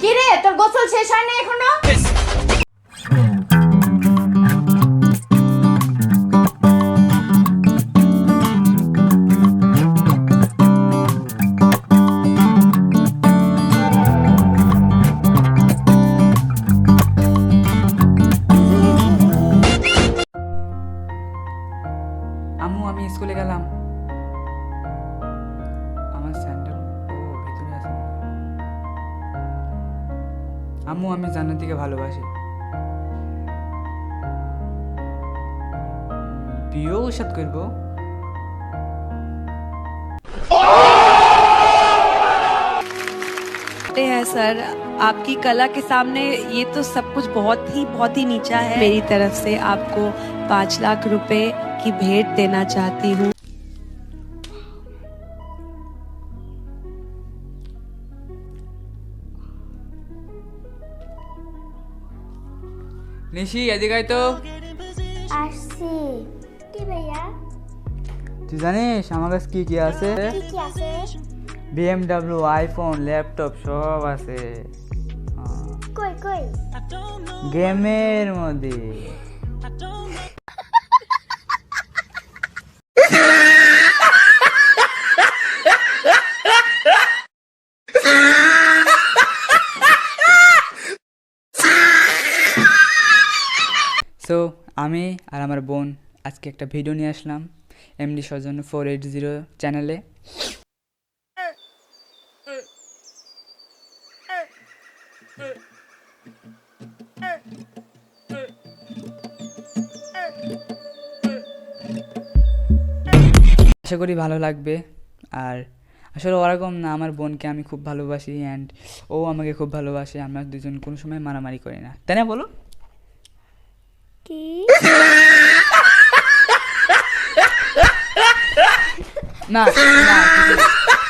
কি রে তোর গোসল শেষ হয় না এখনও? স্কুলে গেলাম। আমার স্যান্ডেল আছে। আম্মু আমি জানার দিকে ভালোবাসি। বিয়েও সাথ করব। हैं सर आपकी कला के सामने ये तो सब कुछ बहुत ही बहुत ही नीचा है मेरी तरफ से आपको पाँच लाख रुपए की भेंट देना चाहती हूँ নিশি এদিকে আয় তো আসছি কি ভাইয়া তুই জানিস আমার কাছে কি কি আছে কি কি আছে বিএমডাব্লিউ আইফোন ল্যাপটপ সব আছে। কই কই? গেমের মধ্যে। সো আমি আর আমার বোন আজকে একটা ভিডিও নিয়ে আসলাম। MD Soujanya four eight zero চ্যানেলে আশা করি ভালো লাগবে। আর আসলে ওরকম না আমার বোনকে আমি খুব ভালোবাসি অ্যান্ড ও আমাকে খুব ভালোবাসে আমরা দুজন কোনো সময় মারামারি করি না। তাই না বলো? কি? না না।